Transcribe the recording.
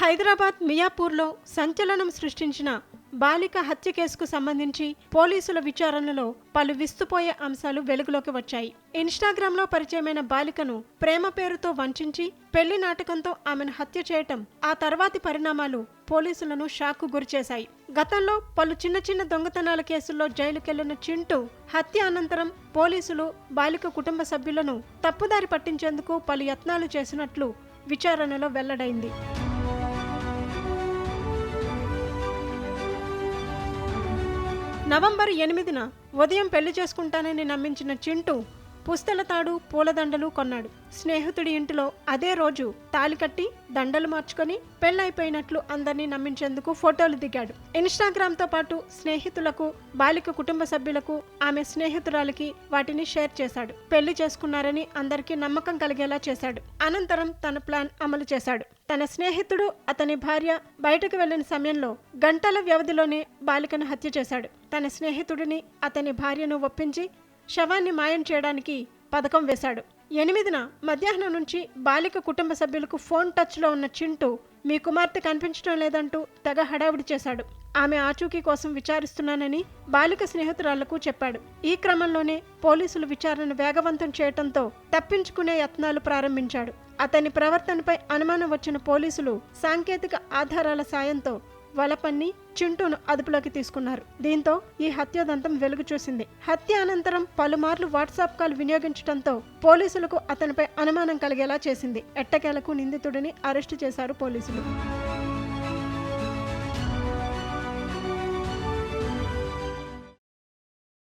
హైదరాబాద్ మియాపూర్లో సంచలనం సృష్టించిన బాలిక హత్య కేసుకు సంబంధించి పోలీసుల విచారణలో పలు విస్తుపోయే అంశాలు వెలుగులోకి వచ్చాయి. ఇన్స్టాగ్రామ్లో పరిచయమైన బాలికను ప్రేమ పేరుతో వంచించి పెళ్ళి నాటకంతో ఆమెను హత్య చేయటం ఆ తర్వాతి పరిణామాలు పోలీసులను షాక్కు గురిచేశాయి. గతంలో పలు చిన్న చిన్న దొంగతనాల కేసుల్లో జైలుకెళ్ళిన చింటూ హత్య అనంతరం పోలీసులు బాలిక కుటుంబ సభ్యులను తప్పుదారి పట్టించేందుకు పలు యత్నాలు చేసినట్లు విచారణలో వెల్లడైంది. నవంబర్ ఎనిమిదిన ఉదయం పెళ్ళి చేసుకుంటానని నమ్మించిన చింటూ పుస్తల తాడు పూలదండలు కొన్నాడు. స్నేహితుడి ఇంటిలో అదే రోజు తాలి కట్టి దండలు మార్చుకొని పెళ్ళైపోయినట్లు అందరినీ నమ్మించేందుకు ఫోటోలు దిగాడు. ఇన్స్టాగ్రామ్తో పాటు స్నేహితులకు బాలిక కుటుంబ సభ్యులకు ఆమె స్నేహితురాలికి వాటిని షేర్ చేశాడు. పెళ్ళి చేసుకున్నారని అందరికీ నమ్మకం కలిగేలా చేశాడు. అనంతరం తన ప్లాన్ అమలు చేశాడు. తన స్నేహితుడు అతని భార్య బయటకు వెళ్ళిన సమయంలో గంటల వ్యవధిలోనే బాలికను హత్య చేశాడు. తన స్నేహితుడిని అతని భార్యను ఒప్పించి శవాన్ని మాయం చేయడానికి పథకం వేశాడు. ఎనిమిదిన మధ్యాహ్నం నుంచి బాలిక కుటుంబ సభ్యులకు ఫోన్ టచ్లో ఉన్న చింటూ మీ కుమార్తె కనిపించడం లేదంటూ తెగ హడావిడి చేశాడు. ఆమె ఆచూకీ కోసం విచారిస్తున్నానని బాలిక స్నేహితురాళ్ళకు చెప్పాడు. ఈ క్రమంలోనే పోలీసులు విచారణ వేగవంతం చేయటంతో తప్పించుకునే యత్నాలు ప్రారంభించాడు. అతని ప్రవర్తనపై అనుమానం వచ్చిన పోలీసులు సాంకేతిక ఆధారాల సాయంతో వలపన్ని చింటూను అదుపులోకి తీసుకున్నారు. దీంతో ఈ హత్యోదంతం వెలుగు చూసింది. హత్య అనంతరం పలుమార్లు వాట్సాప్ కాల్ వినియోగించడంతో పోలీసులకు అతనిపై అనుమానం కలిగేలా చేసింది. ఎట్టకేలకు నిందితుడిని అరెస్టు చేశారు పోలీసులు.